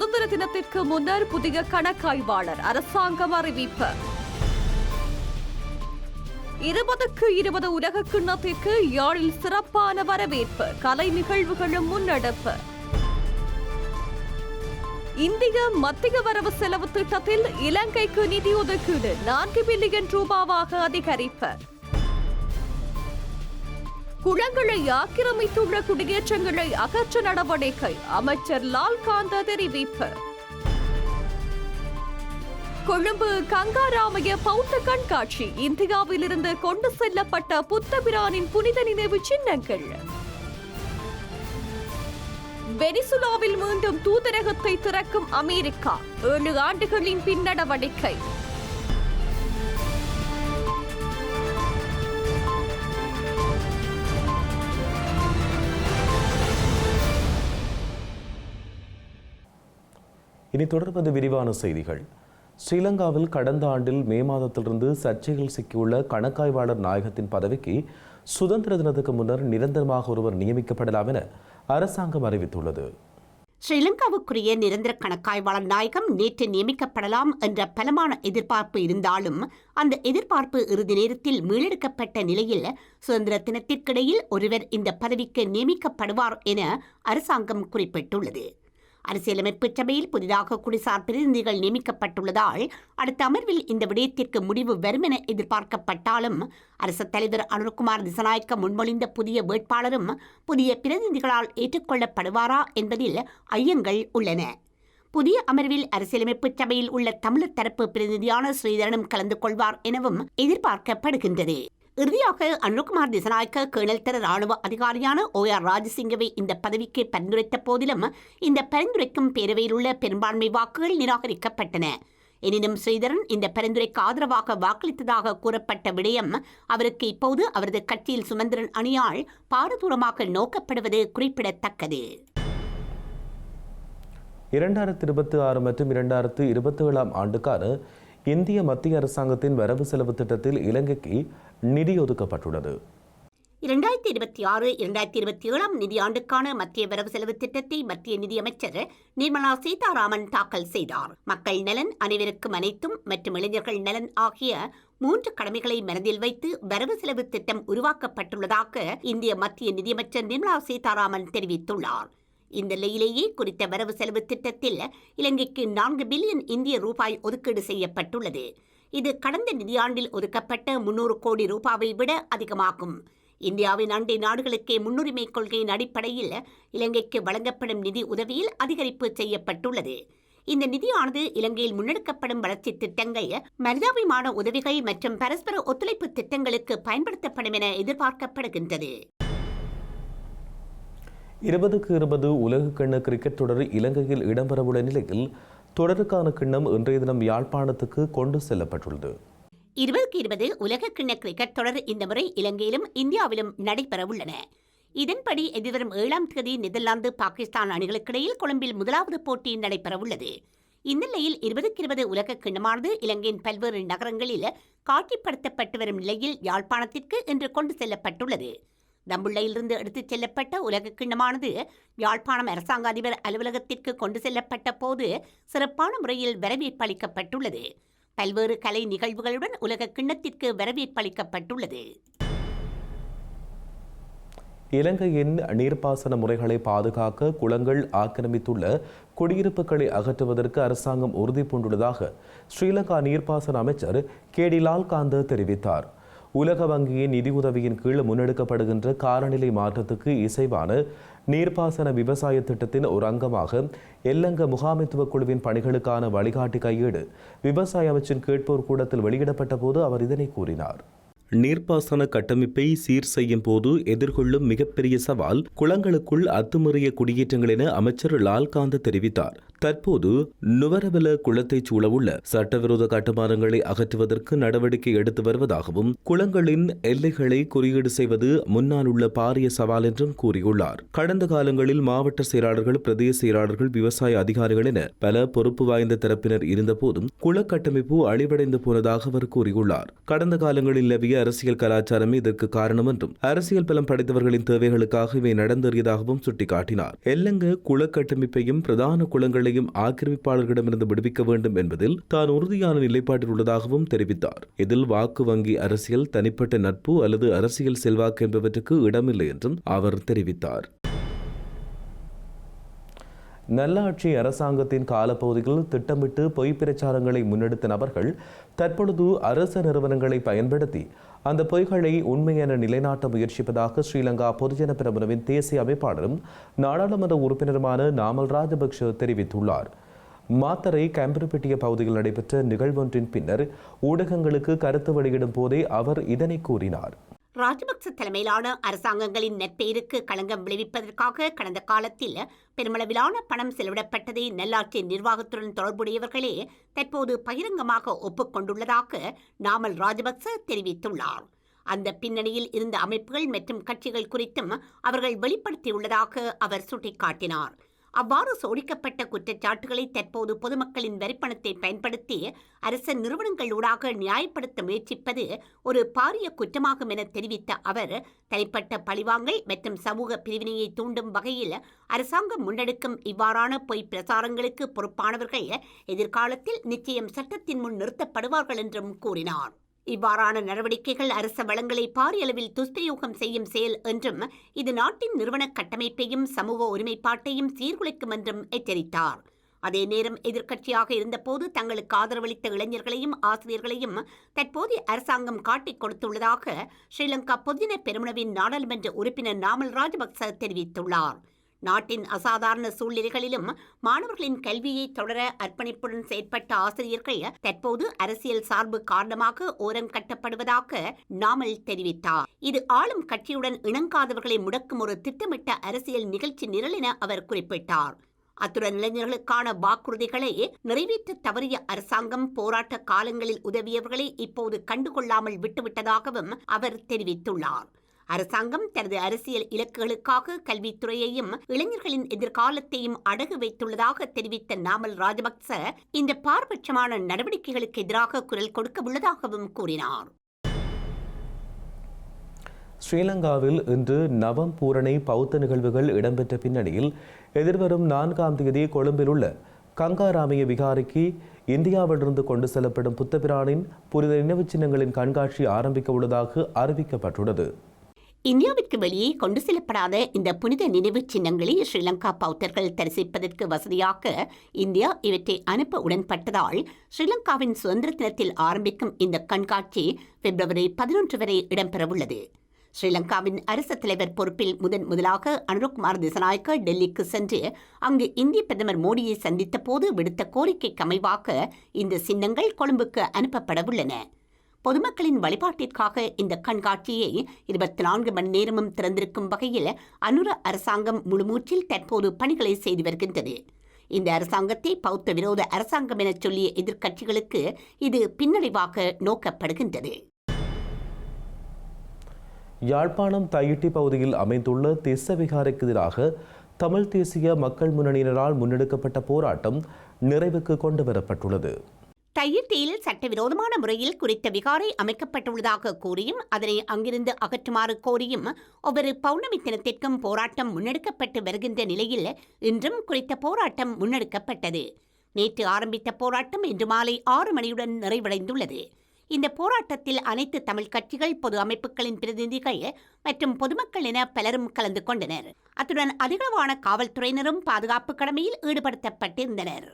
சுதந்திர தினத்திற்கு முன்னர் புதிய கணக்காய்வாளர் அரசாங்கம் அறிவிப்பு. இருபதுக்கு இருபது உலக கிண்ணத்திற்கு யாழில் சிறப்பான வரவேற்பு கலை நிகழ்வுகளும் முன்னெடுப்பு. இந்திய மத்திய வரவு செலவு திட்டத்தில் இலங்கைக்கு நிதி ஒதுக்கீடு நான்கு பில்லியன் ரூபாவாக அதிகரிப்பு. குளங்களை ஆக்கிரமித்துள்ள குடியேற்றங்களை அகற்ற நடவடிக்கை அமைச்சர் லால்காந்த தெரிவிப்பு. கொழும்பு கங்காராமய பௌத்த கண்காட்சி இந்தியாவிலிருந்து கொண்டு செல்லப்பட்ட புத்தபிரானின் புனித நினைவு சின்னங்கள். வெனிசுலாவில் மீண்டும் தூதரகத்தை திறக்கும் அமெரிக்கா ஏழு ஆண்டுகளின் பின் இனி தொடர்வது விரிவான செய்திகள். ஸ்ரீலங்காவில் கடந்த ஆண்டில் மே மாதத்திலிருந்து சர்ச்சைகள் சிக்கியுள்ள கணக்காய்வாளர் நாயகத்தின் பதவிக்கு சுதந்திர தினத்துக்கு முன்னர் நிரந்தரமாக ஒருவர் நியமிக்கப்படலாம் என அரசாங்கம் அறிவித்துள்ளது. ஸ்ரீலங்காவுக்குரிய நிரந்தர கணக்காய்வாளர் நாயகம் நேற்று நியமிக்கப்படலாம் என்ற பலமான எதிர்பார்ப்பு இருந்தாலும் அந்த எதிர்பார்ப்பு இறுதி நேரத்தில் மீளெடுக்கப்பட்ட நிலையில் சுதந்திர தினத்திற்கிடையில் ஒருவர் இந்த பதவிக்கு நியமிக்கப்படுவார் என அரசாங்கம் குறிப்பிட்டுள்ளது. அரசியலமைப்பு சபையில் புதிதாக குடிசார் பிரதிநிதிகள் நியமிக்கப்பட்டுள்ளதால் அடுத்த அமர்வில் இந்த விடயத்திற்கு முடிவு வரும் என எதிர்பார்க்கப்பட்டாலும் அரசு தலைவர் அனுர்குமார் திசநாயக்க முன்மொழிந்த புதிய வேட்பாளரும் புதிய பிரதிநிதிகளால் ஏற்றுக்கொள்ளப்படுவாரா என்பதில் ஐயங்கள் உள்ளன. புதிய அமர்வில் அரசியலமைப்பு சபையில் உள்ள தமிழர் தரப்பு பிரதிநிதியான ஸ்ரீதரனும் கலந்து கொள்வார் எனவும் எதிர்பார்க்கப்படுகின்றது. இறுதியாக அனுகுமார் திசநாயக்க கேணல் தர ராணுவ அதிகாரியான ஓ ஆர் ராஜசிங்கவை இந்த பதவிக்கு பரிந்துரைத்த போதிலும் இந்த பரிந்துரைக்கும் பேரவையில் உள்ள பெரும்பான்மை வாக்குகள் நிராகரிக்கப்பட்டன. எனினும் ஸ்ரீதரன் இந்த பரிந்துரைக்கு ஆதரவாக வாக்களித்ததாக கூறப்பட்ட விடயம் அவருக்கு இப்போது அவரது கட்சியில் சுமந்திரன் அணியால் பாரதூரமாக நோக்கப்படுவது குறிப்பிடத்தக்கது. இரண்டாயிரத்தி இருபத்தி ஆறு மற்றும் இரண்டாயிரத்து இருபத்தி ஏழாம் ஆண்டுக்கான இந்திய மத்திய அரசாங்கத்தின் வரவு செலவு திட்டத்தில் இலங்கைக்கு நிதி ஒதுக்கப்பட்டுள்ளது. இரண்டாயிரத்தி இருபத்தி ஆறு இரண்டாயிரத்தி இருபத்தி ஏழாம் நிதியாண்டுக்கான மத்திய வரவு செலவு திட்டத்தை மத்திய நிதியமைச்சர் நிர்மலா சீதாராமன் தாக்கல் செய்தார். மக்கள் நலன் அனைவருக்கும் அனைத்தும் மற்றும் இளைஞர்கள் நலன் ஆகிய மூன்று கடமைகளை மனதில் வைத்து வரவு செலவு திட்டம் உருவாக்கப்பட்டுள்ளதாக இந்திய மத்திய நிதியமைச்சர் நிர்மலா சீதாராமன் தெரிவித்துள்ளார். இந்த நிலையிலேயே குறித்த வரவு செலவு திட்டத்தில் இலங்கைக்கு நான்கு பில்லியன் இந்திய ரூபாய் ஒதுக்கீடு செய்யப்பட்டுள்ளது. இது கடந்த நிதியாண்டில் ஒதுக்கப்பட்ட முன்னூறு கோடி ரூபாவை விட அதிகமாகும். இந்தியாவின் அண்டை நாடுகளுக்கே முன்னுரிமை கொள்கையின் அடிப்படையில் இலங்கைக்கு வழங்கப்படும் நிதி உதவியில் அதிகரிப்பு செய்யப்பட்டுள்ளது. இந்த நிதியானது இலங்கையில் முன்னெடுக்கப்படும் வளர்ச்சி திட்டங்கள் மனிதாபிமான உதவிகள் மற்றும் பரஸ்பர ஒத்துழைப்பு திட்டங்களுக்கு பயன்படுத்தப்படும் என எதிர்பார்க்கப்படுகின்றது. இருபதுக்கு இருபது உலக கிண்ண கிரிக்கெட் தொடர் இலங்கையில் இடம்பெறவுள்ள நிலையில் தொடருக்கான கிண்ணம் இன்றைய தினம் யாழ்ப்பாணத்துக்கு கொண்டு செல்லப்பட்டுள்ளது. இருபதுக்கு இருபது உலக கிண்ண கிரிக்கெட் தொடர் இந்த முறை இலங்கையிலும் இந்தியாவிலும் நடைபெறவுள்ளன இதன்படி எதிர்வரும் ஏழாம் தேதி நெதர்லாந்து பாகிஸ்தான் அணிகளுக்கிடையில் கொழும்பில் முதலாவது போட்டி நடைபெறவுள்ளது இந்நிலையில் இருபதுக்கு இருபது உலக கிண்ணமானது இலங்கையின் பல்வேறு நகரங்களில் காட்சிப்படுத்தப்பட்டு வரும் நிலையில் யாழ்ப்பாணத்திற்கு இன்று கொண்டு செல்லப்பட்டுள்ளது. தம்புள்ளையிலிருந்து எடுத்துச் செல்லப்பட்ட உலக கிண்ணமானது யாழ்ப்பாணம் அரசாங்க அதிபர் அலுவலகத்திற்கு கொண்டு செல்லப்பட்ட போது சிறப்பான முறையில் வரவேற்பளிக்கப்பட்டுள்ளது. பல்வேறு கலை நிகழ்வுகளுடன் உலக கிண்ணத்திற்கு வரவேற்பளிக்கப்பட்டுள்ளது. இலங்கையின் நீர்ப்பாசன முறைகளை பாதுகாக்க குளங்கள் ஆக்கிரமித்துள்ள குடியிருப்புகளை அகற்றுவதற்கு அரசாங்கம் உறுதி பூண்டுள்ளதாக ஸ்ரீலங்கா நீர்ப்பாசன அமைச்சர் கேடிலால் காந்த தெரிவித்தார். உலக வங்கியின் நிதியுதவியின் கீழ் முன்னெடுக்கப்படுகின்ற காலநிலை மாற்றத்துக்கு இசைவான நீர்ப்பாசன விவசாய திட்டத்தின் ஒரு அங்கமாக எல்லங்க முகாமைத்துவ குழுவின் பணிகளுக்கான வழிகாட்டி கையேடு விவசாய அமைச்சின் கேட்போர் கூடத்தில் வெளியிடப்பட்ட போது அவர் இதனை கூறினார். நீர்ப்பாசன கட்டமைப்பை சீர் செய்யும் போது எதிர்கொள்ளும் மிகப்பெரிய சவால் குளங்களுக்குள் அத்துமீறிய குடியேற்றங்கள் என அமைச்சர் லால்காந்த் தெரிவித்தார். தற்போது நுவரவல குளத்தைச் சூழவுள்ள சட்டவிரோத கட்டுமானங்களை அகற்றுவதற்கு நடவடிக்கை எடுத்து வருவதாகவும் குளங்களின் எல்லைகளை குறியீடு செய்வது முன்னால் உள்ள பாரிய சவால் என்றும் கூறியுள்ளார். கடந்த காலங்களில் மாவட்ட செயலாளர்கள் பிரதேச செயலாளர்கள் விவசாய அதிகாரிகள் என பல பொறுப்பு வாய்ந்த தரப்பினர் இருந்தபோதும் குள கட்டமைப்பு அழிவடைந்து போனதாக அவர் கூறியுள்ளார். கடந்த காலங்களில் நிலவிய அரசியல் கலாச்சாரமே இதற்கு காரணம் என்றும் அரசியல் பலம் படைத்தவர்களின் தேவைகளுக்காக இவை நடந்தேறியதாகவும் சுட்டிக்காட்டினார். எல்லங்க குள கட்டமைப்பையும் பிரதான குளங்களையும் ஆக்கிரமிப்பாளர்களிடமிருந்து விடுவிக்க வேண்டும் என்பதில் தான் உறுதியான நிலைப்பாட்டில் உள்ளதாகவும் தெரிவித்தார். இதில் வாக்கு வங்கி அரசியல் தனிப்பட்ட நட்பு அல்லது அரசியல் செல்வாக்கு என்பவற்றுக்கு இடமில்லை என்றும் அவர் தெரிவித்தார். நல்லாட்சி அரசாங்கத்தின் காலப்பகுதியில் திட்டமிட்டு பொய் பிரச்சாரங்களை முன்னெடுத்த நபர்கள் தற்பொழுது அரச நிறுவனங்களை பயன்படுத்தி அந்த பொய்களை உண்மையென நிலைநாட்ட முயற்சிப்பதாக ஸ்ரீலங்கா பொதுஜன பிரமுனவின் தேசிய அமைப்பாளரும் நாடாளுமன்ற உறுப்பினருமான நாமல் ராஜபக்ஷ தெரிவித்துள்ளார். மாத்தரை கம்பரப்பட்டிய பகுதியில் நடைபெற்ற நிகழ்வொன்றின் பின்னர் ஊடகங்களுக்கு கருத்து வெளியிடும் போதே அவர் இதனை கூறினார். ராஜபக்ச தலைமையிலான அரசாங்கங்களின் நற்பெயருக்கு களங்கம் விளைவிப்பதற்காக கடந்த காலத்தில் பெருமளவிலான பணம் செலவிடப்பட்டதை நல்லாட்சி நிர்வாகத்துடன் தொடர்புடையவர்களே தற்போது பகிரங்கமாக ஒப்புக்கொண்டுள்ளதாக நாமல் ராஜபக்ச தெரிவித்துள்ளார். அந்த பின்னணியில் இருந்த அமைப்புகள் மற்றும் கட்சிகள் குறித்தும் அவர்கள் வெளிப்படுத்தியுள்ளதாக அவர் சுட்டிக்காட்டினார். அவ்வாறு சோடிக்கப்பட்ட குற்றச்சாட்டுகளை தற்போது பொதுமக்களின் வரிப்பணத்தை பயன்படுத்தி அரச நிறுவனங்களூடாக நியாயப்படுத்த முயற்சிப்பது ஒரு பாரிய குற்றமாகும் என தெரிவித்த அவர் தனிப்பட்ட பழிவாங்கல் மற்றும் சமூக பிரிவினையை தூண்டும் வகையில் அரசாங்கம் முன்னெடுக்கும் இவ்வாறான பொய் பிரசாரங்களுக்கு பொறுப்பானவர்கள் எதிர்காலத்தில் நிச்சயம் சட்டத்தின் முன் நிறுத்தப்படுவார்கள் என்றும் கூறினார். இவ்வாறான நடவடிக்கைகள் அரச வளங்களை பாரியளவில் துஷ்பிரயோகம் செய்யும் செயல் என்றும் இது நாட்டின் நிறுவன கட்டமைப்பையும் சமூக ஒருமைப்பாட்டையும் சீர்குலைக்கும் என்றும் எச்சரித்தார். அதே நேரம் எதிர்க்கட்சியாக இருந்தபோது தங்களுக்கு ஆதரவளித்த இளைஞர்களையும் ஆசிரியர்களையும் தற்போதைய அரசாங்கம் காட்டிக் கொடுத்துள்ளதாக ஸ்ரீலங்கா பொதுஜன பெருமனவின் நாடாளுமன்ற உறுப்பினர் நாமல் ராஜபக்ச தெரிவித்துள்ளார். நாட்டின் அசாதாரண சூழ்நிலைகளிலும் மாணவர்களின் கல்வியை தொடர அர்ப்பணிப்புடன் செயற்பட்ட ஆசிரியர்கள் தற்போது அரசியல் சார்பு காரணமாக ஓரம் கட்டப்படுவதாக நாமல் தெரிவித்தார். இது ஆளும் கட்சியுடன் இணங்காதவர்களை முடக்கும் ஒரு திட்டமிட்ட அரசியல் நிகழ்ச்சி நிரல் என அவர் குறிப்பிட்டார். அத்துடன் இளைஞர்களுக்கான வாக்குறுதிகளை நிறைவேற்ற தவறிய அரசாங்கம் போராட்ட காலங்களில் உதவியவர்களை இப்போது கண்டுகொள்ளாமல் விட்டுவிட்டதாகவும் அவர் தெரிவித்துள்ளார். அரசாங்கம் தனது அரசியல் இலக்குகளுக்காக கல்வித்துறையையும் இளைஞர்களின் எதிர்காலத்தையும் அடகு வைத்துள்ளதாக தெரிவித்த நாமல் ராஜபக்ச இந்த பாரபட்சமான நடவடிக்கைகளுக்கு எதிராக குரல் கொடுக்க உள்ளதாகவும் கூறினார். ஸ்ரீலங்காவில் இன்று நவம் பூரணை பௌத்த நிகழ்வுகள் இடம்பெற்ற பின்னணியில் எதிர்வரும் நான்காம் தேதி கொழும்பில் உள்ள கங்காராமைய விகாரிக்கு இந்தியாவிலிருந்து கொண்டு செல்லப்படும் புத்தபிரானின் புனித நினைவுச் சின்னங்களின் கண்காட்சி ஆரம்பிக்க உள்ளதாக அறிவிக்கப்பட்டுள்ளது. இந்தியாவிற்கு வெளியே கொண்டு செல்லப்படாத இந்த புனித நினைவுச் சின்னங்களை ஸ்ரீலங்கா பௌத்தர்கள் தரிசிப்பதற்கு வசதியாக இந்தியா இவற்றை அனுப்ப உடன்பட்டதால் ஸ்ரீலங்காவின் சுதந்திர தினத்தில் ஆரம்பிக்கும் இந்த கண்காட்சி பிப்ரவரி பதினொன்று வரை இடம்பெறவுள்ளது. ஸ்ரீலங்காவின் அரசு தலைவர் பொறுப்பில் முதன் முதலாக அனுருகுமார் திசநாயக்க டெல்லிக்கு சென்று அங்கு இந்திய பிரதமர் மோடியை சந்தித்த போது விடுத்த கோரிக்கைக்கு அமைவாக இந்த சின்னங்கள் கொழும்புக்கு அனுப்பப்படவுள்ளன. பொதுமக்களின் வழிபாட்டிற்காக இந்த கண்காட்சியை இருபத்தி நான்கு மணி நேரமும் திறந்திருக்கும் வகையில் அனுர அரசாங்கம் முழுமூச்சில் தற்போது பணிகளை செய்து வருகின்றது. இந்த அரசாங்கத்தை பௌத்த விரோத அரசாங்கம் என சொல்லிய எதிர்க்கட்சிகளுக்கு இது பின்னடைவாக நோக்கப்படுகின்றது. யாழ்ப்பாணம் தையிட்டி பகுதியில் அமைந்துள்ள திஸ்ஸவிகாரைக்கு எதிராக தமிழ் தேசிய மக்கள் முன்னணியினரால் முன்னெடுக்கப்பட்ட போராட்டம் நிறைவுக்கு கொண்டு வரப்பட்டுள்ளது. தையிட்டியில் சட்டவிரோதமான முறையில் குறித்த விகாரை அமைக்கப்பட்டுள்ளதாக கூறியும் அதனை அங்கிருந்து அகற்றுமாறு கோரியும் ஒவ்வொரு பௌர்ணமி தினத்திற்கும் போராட்டம் முன்னெடுக்கப்பட்டு வருகின்ற நிலையில் இன்றும் குறித்த போராட்டம் முன்னெடுக்கப்பட்டது. நேற்று ஆரம்பித்த போராட்டம் இன்று மாலை ஆறு மணியுடன் நிறைவடைந்துள்ளது. இந்த போராட்டத்தில் அனைத்து தமிழ் கட்சிகள் பொது அமைப்புகளின் பிரதிநிதிகள் மற்றும் பொதுமக்கள் என பலரும் கலந்து கொண்டனர். அத்துடன் அதிகளவான காவல்துறையினரும் பாதுகாப்பு கடமையில் ஈடுபடுத்தப்பட்டிருந்தனர்.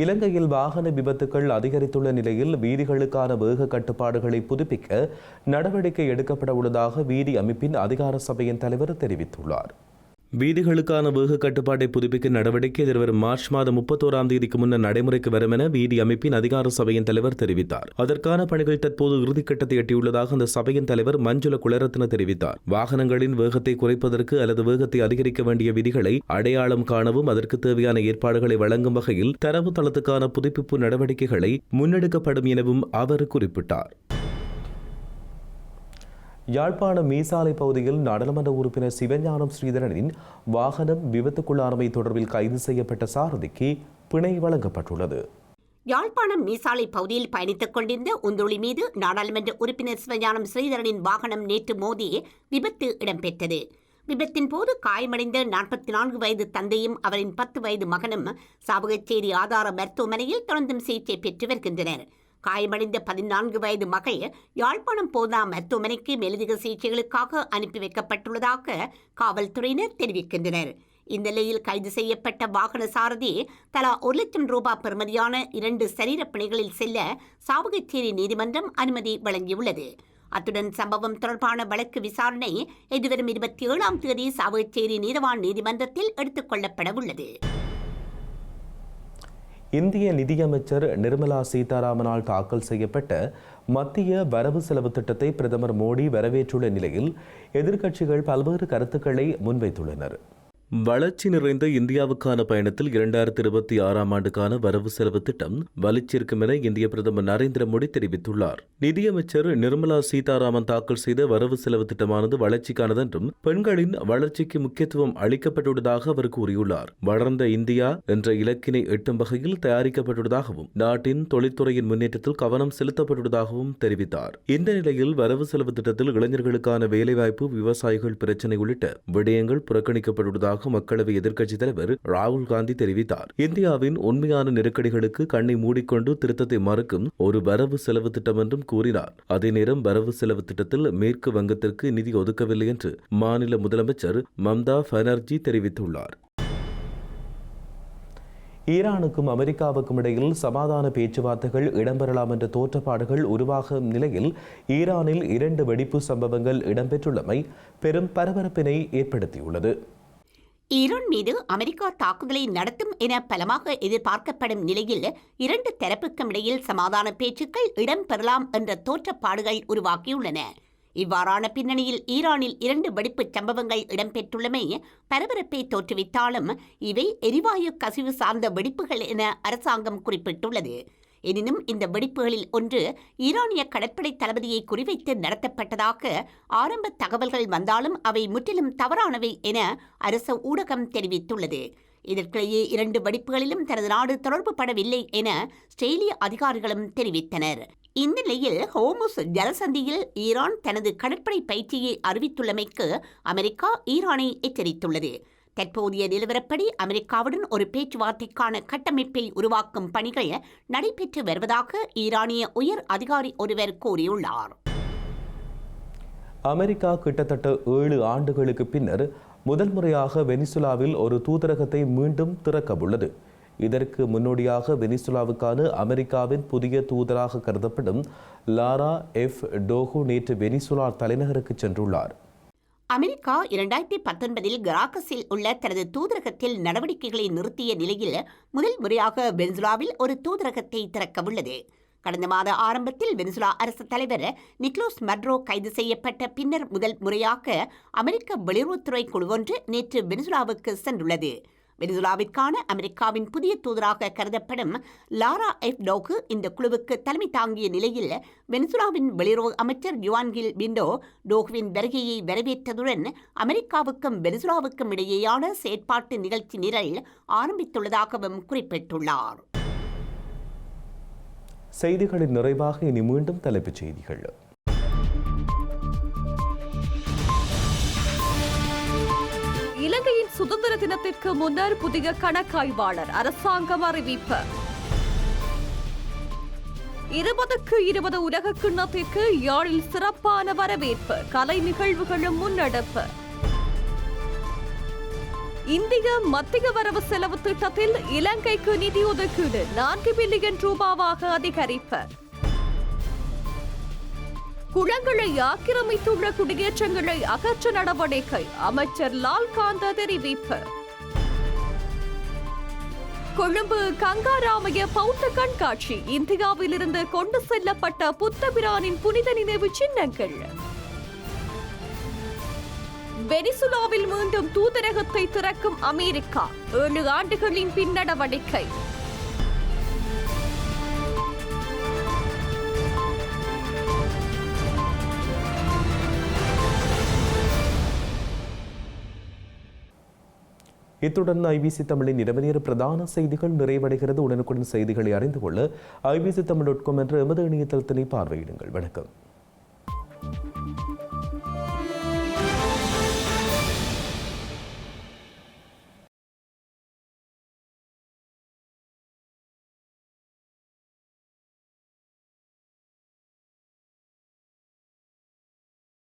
இலங்கையில் வாகன விபத்துக்கள் அதிகரித்துள்ள நிலையில் வீதிகளுக்கான வேக கட்டுப்பாடுகளை புதுப்பிக்க நடவடிக்கை எடுக்கப்பட உள்ளதாக வீதி அமைப்பின் அதிகார சபையின் தலைவர் தெரிவித்துள்ளார். வீதிகளுக்கான வேக கட்டுப்பாட்டை புதுப்பிக்க நடவடிக்கை எதிர்வரும் மார்ச் மாதம் முப்பத்தோராம் தேதிக்கு முன்னர் நடைமுறைக்கு வரும் என வீதி அமைப்பின் அதிகார சபையின் தலைவர் தெரிவித்தார். அதற்கான பணிகள் தற்போது இறுதிக்கட்டத்தை எட்டியுள்ளதாக அந்த சபையின் தலைவர் மஞ்சுள குலரத்ன தெரிவித்தார். வாகனங்களின் வேகத்தை குறைப்பதற்கு அல்லது வேகத்தை அதிகரிக்க வேண்டிய விதிகளை அடையாளம் காணவும் அதற்கு தேவையான ஏற்பாடுகளை வழங்கும் வகையில் தரவு தளத்துக்கான புதுப்பிப்பு நடவடிக்கைகளை முன்னெடுக்கப்படும் எனவும் அவர் குறிப்பிட்டார். யாழ்ப்பாணம் மீசாலை பகுதியில் நாடாளுமன்ற உறுப்பினர் சிவஞானம் ஸ்ரீதரனின் வாகனம் விபத்துக்குள்ளானமை தொடர்பில் கைது செய்யப்பட்ட சாரதிக்கு பிணை வழங்கப்பட்டுள்ளது. யாழ்ப்பாணம் மீசாலை பகுதியில் பயணித்துக் கொண்டிருந்த உந்துளி மீது நாடாளுமன்ற உறுப்பினர் சிவஞானம் ஸ்ரீதரனின் வாகனம் நேற்று மோதி விபத்து இடம்பெற்றது. விபத்தின் போது காயமடைந்த நாற்பத்தி நான்கு வயது தந்தையும் அவரின் பத்து வயது மகனும் சாவகச்சேரி ஆதார மருத்துவமனையில் தொடர்ந்தும் சிகிச்சை பெற்று வருகின்றனர். காயமடைந்த பதினான்கு வயது மகள் யாழ்ப்பாணம் போதா மருத்துவமனைக்கு மேலதிக சிகிச்சைகளுக்காக அனுப்பி வைக்கப்பட்டுள்ளதாக காவல்துறையினர் தெரிவிக்கின்றனர். இந்த நிலையில் கைது செய்யப்பட்ட வாகன சாரதி தலா ஒரு லட்சம் ரூபாய் பெறுமதியான இரண்டு சரீரப் பிணைகளில் செல்ல சாவகச்சேரி நீதிமன்றம் அனுமதி வழங்கியுள்ளது. அத்துடன் சம்பவம் தொடர்பான வழக்கு விசாரணை எதிர்வரும் இருபத்தி ஏழாம் தேதி சாவகச்சேரி நீதவான் நீதிமன்றத்தில் எடுத்துக் கொள்ளப்பட உள்ளது இந்திய நிதியமைச்சர் நிர்மலா சீதாராமனால் தாக்கல் செய்யப்பட்ட மத்திய வரவு செலவு திட்டத்தை பிரதமர் மோடி வரவேற்றுள்ள நிலையில் எதிர்க்கட்சிகள் பல்வேறு கருத்துக்களை முன்வைத்துள்ளனர். வளர்ச்சி நிறைந்த இந்தியாவுக்கான பயணத்தில் இரண்டாயிரத்தி இருபத்தி ஆறாம் ஆண்டுக்கான வரவு செலவு திட்டம் வலிச்சிருக்கும் என இந்திய பிரதமர் நரேந்திர மோடி தெரிவித்துள்ளார். நிதியமைச்சர் நிர்மலா சீதாராமன் தாக்கல் செய்த வரவு செலவு திட்டமானது வளர்ச்சிக்கானதென்றும் பெண்களின் வளர்ச்சிக்கு முக்கியத்துவம் அளிக்கப்பட்டுள்ளதாக அவர் கூறியுள்ளார். வளர்ந்த இந்தியா என்ற இலக்கினை எட்டும் வகையில் தயாரிக்கப்பட்டுள்ளதாகவும் நாட்டின் தொழில்துறையின் முன்னேற்றத்தில் கவனம் செலுத்தப்பட்டுள்ளதாகவும் தெரிவித்தார். இந்த நிலையில் வரவு செலவு திட்டத்தில் இளைஞர்களுக்கான வேலைவாய்ப்பு விவசாயிகள் பிரச்சினை உள்ளிட்ட விடயங்கள் புறக்கணிக்கப்பட்டுள்ளதாக மக்களவை எதிர்க்கட்சித் தலைவர் ராகுல் காந்தி தெரிவித்தார். இந்தியாவின் உண்மையான நெருக்கடிகளுக்கு கண்ணை மூடிக்கொண்டு திருத்தத்தை மறுக்கும் ஒரு வரவு செலவு திட்டம் என்றும் கூறினார். அதே நேரம் வரவு செலவு திட்டத்தில் மேற்கு வங்கத்திற்கு நிதி ஒதுக்கவில்லை என்று மாநில முதலமைச்சர் மம்தா பானர்ஜி தெரிவித்துள்ளார். ஈரானுக்கும் அமெரிக்காவுக்கும் இடையில் சமாதான பேச்சுவார்த்தைகள் இடம்பெறலாம் என்ற தோற்றப்பாடுகள் உருவாகும் நிலையில் ஈரானில் இரண்டு வெடிப்பு சம்பவங்கள் இடம்பெற்றுள்ளமை பெரும் பரபரப்பினை ஏற்படுத்தியுள்ளது. ஈரான் மீது அமெரிக்கா தாக்குதலை நடத்தும் என பலமாக எதிர்பார்க்கப்படும் நிலையில் இரண்டு தரப்புக்கும் இடையில் சமாதான பேச்சுக்கள் இடம்பெறலாம் என்ற தோற்றப்பாடுகள் உருவாக்கியுள்ளன இவ்வாறான பின்னணியில் ஈரானில் இரண்டு வெடிப்பு சம்பவங்கள் இடம்பெற்றுள்ளமை பரபரப்பை தோற்றுவித்தாலும் இவை எரிவாயு கசிவு சார்ந்த வெடிப்புகள் என அரசாங்கம் குறிப்பிட்டுள்ளது. எனினும் இந்த வெடிப்புகளில் ஒன்று ஈரானிய கடற்படை தளபதியை குறிவைத்து நடத்தப்பட்டதாக ஆரம்ப தகவல்கள் வந்தாலும் அவை முற்றிலும் தவறானவை என அரசு ஊடகம் தெரிவித்துள்ளது. இதற்கிடையே இரண்டு வெடிப்புகளிலும் தனது நாடு தொடர்பு படவில்லை என ஸ்ட்ரேலிய அதிகாரிகளும் தெரிவித்தனர். இந்த நிலையில் ஹோமுஸ் ஜலசந்தியில் ஈரான் தனது கடற்படை பயிற்சியை அறிவித்துள்ளமைக்கு அமெரிக்கா ஈரானை எச்சரித்துள்ளது. தற்போதைய நிலவரப்படி அமெரிக்காவுடன் ஒரு பேச்சுவார்த்தைக்கான கட்டமைப்பை உருவாக்கும் பணிகள் நடைபெற்று வருவதாக ஈரானிய உயர் அதிகாரி ஒருவர் கூறியுள்ளார். அமெரிக்கா கிட்டத்தட்ட ஏழு ஆண்டுகளுக்கு பின்னர் முதல் முறையாக வெனிசுலாவில் ஒரு தூதரகத்தை மீண்டும் திறக்க உள்ளது இதற்கு முன்னோடியாக வெனிசுலாவுக்கான அமெரிக்காவின் புதிய தூதராக கருதப்படும் லாரா எஃப் டோகு நேற்று வெனிசுலா தலைநகருக்கு சென்றுள்ளார். அமெரிக்கா இரண்டாயிரத்தி பத்தொன்பதில் கிராக்கஸில் உள்ள தனது தூதரகத்தில் நடவடிக்கைகளை நிறுத்திய நிலையில் முதல் முறையாக வெனிசுலாவில் ஒரு தூதரகத்தை திறக்கவுள்ளது. கடந்த மாத ஆரம்பத்தில் வெனிசுலா அரசு தலைவர் நிக்லோஸ் மட்ரோ கைது செய்யப்பட்ட பின்னர் முதல் முறையாக அமெரிக்க வெளியுறவுத்துறை குழு ஒன்று நேற்று வெனிசுலாவுக்கு சென்றுள்ளது. வெனிசுலாவிற்கான அமெரிக்காவின் புதிய தூதராக கருதப்படும் லாரா எஃப். டோக்கு இந்த குழுவுக்கு தலைமை தாங்கிய நிலையில் வெனிசுலாவின் வெளியுறவு அமைச்சர் யுவான்கில் விண்டோ டோகுவின் வருகையை வரவேற்றதுடன் அமெரிக்காவுக்கும் வெனிசுலாவுக்கும் இடையேயான செயற்பாட்டு நிகழ்ச்சி நிரல் ஆரம்பித்துள்ளதாகவும் குறிப்பிட்டுள்ளார். செய்திகளின் நிறைவாக இனி மீண்டும் தலைப்புச் செய்திகள். சுதந்திர தினத்திற்கு முன்னர் புதிய கணக்காய்வாளர் அரசாங்கம் அறிவிப்பு. இருபதுக்கு இருபது உலக கிண்ணத்திற்கு யாழில் சிறப்பான வரவேற்பு கலை நிகழ்வுகளும் முன்னெடுப்பு. இந்திய மத்திய வரவு செலவு திட்டத்தில் இலங்கைக்கு நிதி ஒதுக்கீடு நான்கு பில்லியன் ரூபாவாக அதிகரிப்பு. குளங்களை ஆக்கிரமித்துள்ள குடியேற்றங்களை அகற்ற நடவடிக்கை அமைச்சர் லால்காந்த தெரிவிப்பு. கொழும்பு கங்காராமய பௌத்த கண்காட்சி இந்தியாவிலிருந்து கொண்டு செல்லப்பட்ட புத்தபிரானின் புனித நினைவு சின்னங்கள். வெனிசுலாவில் மீண்டும் தூதரகத்தை திறக்கும் அமெரிக்கா ஏழு ஆண்டுகளின் பின் இத்துடன் ஐபிசி தமிழின் இரவு நேர பிரதான செய்திகள் நிறைவடைகிறது. உடனுக்குடன் செய்திகளை அறிந்து கொள்ள ஐபிசி தமிழ் டாட் காம் என்ற எமது இணையதளத்தினை பார்வையிடுங்கள். வணக்கம்.